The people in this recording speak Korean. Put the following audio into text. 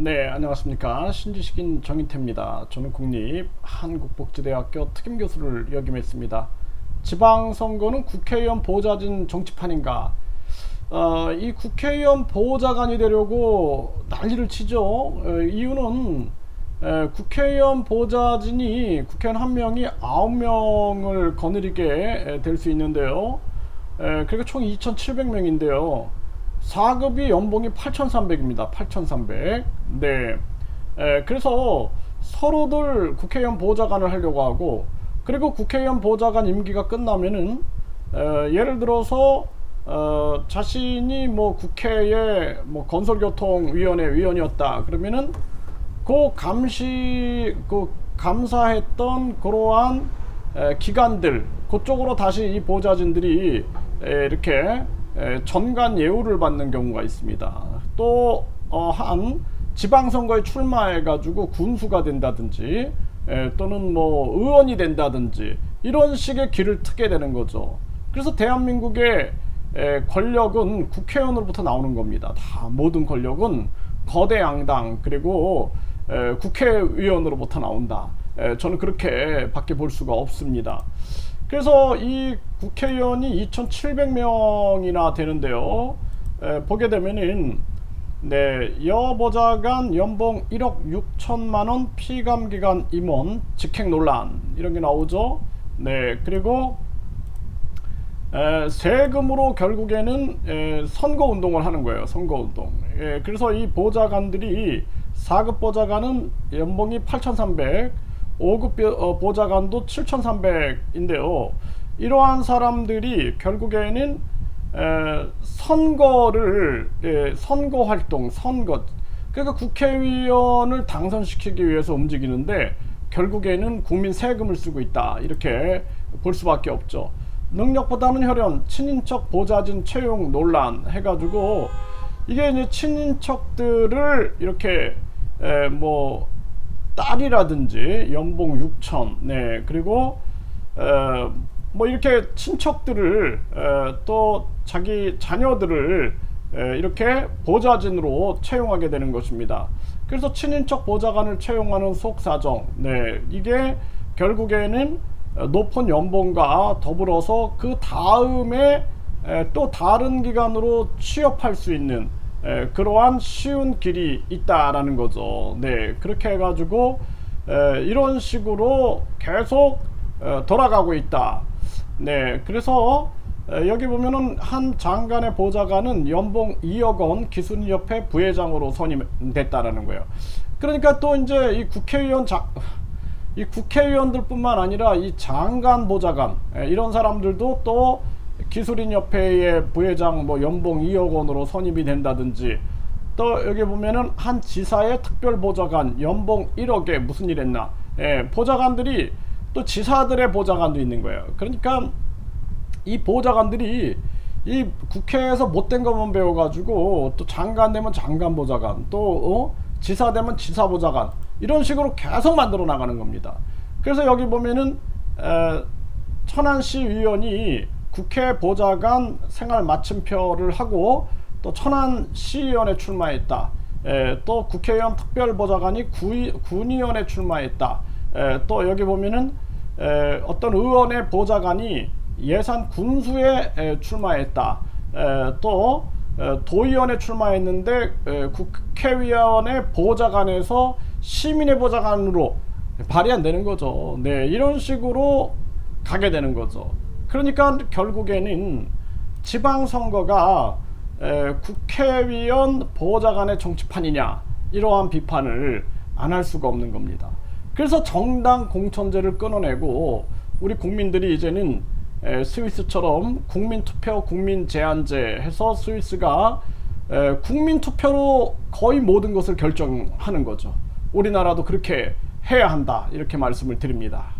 네, 안녕하십니까. 신지식인 정인태입니다. 저는 국립 한국복지대학교 특임교수를 역임했습니다. 지방선거는 국회의원 보좌진 정치판인가? 어, 이 국회의원 보좌관이 되려고 난리를 치죠. 어, 이유는 에, 국회의원 보좌진이 국회의원 한 명이 아홉 명을 거느리게 될 수 있는데요. 에, 그리고 총 2,700명인데요. 4급이 연봉이 8,300입니다. 8,300. 네. 에, 그래서 서로들 국회의원 보좌관을 하려고 하고 그리고 국회의원 보좌관 임기가 끝나면은 에, 예를 들어서 어, 자신이 뭐 국회의 뭐 건설교통위원회 위원이었다 그러면은 그 감시 그 감사했던 그러한 에, 기관들 그쪽으로 다시 이 보좌진들이 에, 이렇게 에, 전관 예우를 받는 경우가 있습니다. 또 어, 한 지방선거에 출마해가지고 군수가 된다든지 에, 또는 뭐 의원이 된다든지 이런 식의 길을 트게 되는 거죠. 그래서 대한민국의 에, 권력은 국회의원으로부터 나오는 겁니다. 다 모든 권력은 거대 양당 그리고 에, 국회의원으로부터 나온다. 에, 저는 그렇게 밖에 볼 수가 없습니다. 그래서 이 국회의원이 2,700명이나 되는데요. 에, 보게 되면은 네, 여보좌관 연봉 1억 6천만 원 피감 기간 임원 직행 논란 이런 게 나오죠. 네, 그리고 에, 세금으로 결국에는 에, 선거 운동을 하는 거예요. 선거 운동. 예, 그래서 이 보좌관들이 4급 보좌관은 연봉이 8,300, 5급 어, 보좌관도 7,300인데요. 이러한 사람들이 결국에는 에, 선거를 예, 선거 활동, 선거 그러니까 국회의원을 당선시키기 위해서 움직이는데 결국에는 국민 세금을 쓰고 있다 이렇게 볼 수밖에 없죠. 능력보다는 혈연, 친인척 보좌진 채용 논란 해가지고 이게 이제 친인척들을 이렇게 에, 뭐 딸이라든지 연봉 6천, 네 그리고 에, 뭐 이렇게 친척들을 에, 또 자기 자녀들을 에, 이렇게 보좌진으로 채용하게 되는 것입니다. 그래서 친인척 보좌관을 채용하는 속사정, 네 이게 결국에는 높은 연봉과 더불어서 그 다음에 에, 또 다른 기관으로 취업할 수 있는 에, 그러한 쉬운 길이 있다라는 거죠. 네, 그렇게 해가지고 에, 이런 식으로 계속 에, 돌아가고 있다. 네, 그래서 에, 여기 보면은 한 장관의 보좌관은 연봉 2억 원 기술협회 부회장으로 선임됐다라는 거예요. 그러니까 또 이제 이 국회의원 자, 이 국회의원들뿐만 아니라 이 장관 보좌관 에, 이런 사람들도 또 기술인협회의 부회장 뭐 연봉 2억 원으로 선임이 된다든지 또 여기 보면은 한 지사의 특별 보좌관 연봉 1억에 무슨 일 했나? 예, 보좌관들이 또 지사들의 보좌관도 있는 거예요. 그러니까 이 보좌관들이 이 국회에서 못된 것만 배워가지고 또 장관 되면 장관 보좌관 또 어? 지사 되면 지사 보좌관 이런 식으로 계속 만들어 나가는 겁니다. 그래서 여기 보면은 에, 천안시 의원이 국회 보좌관 생활 마침표를 하고 또 천안 시의원에 출마했다. 에, 또 국회의원 특별보좌관이 구의, 군의원에 출마했다. 에, 또 여기 보면은 에, 어떤 의원의 보좌관이 예산 군수에 에, 출마했다. 에, 또 에, 도의원에 출마했는데 에, 국회의원의 보좌관에서 시민의 보좌관으로 발이 안 되는 거죠. 네, 이런 식으로 가게 되는 거죠. 그러니까 결국에는 지방선거가 에, 국회의원 보좌관의 정치판이냐 이러한 비판을 안 할 수가 없는 겁니다. 그래서 정당 공천제를 끊어내고 우리 국민들이 이제는 에, 스위스처럼 국민투표 국민제한제 해서 스위스가 에, 국민투표로 거의 모든 것을 결정하는 거죠. 우리나라도 그렇게 해야 한다 이렇게 말씀을 드립니다.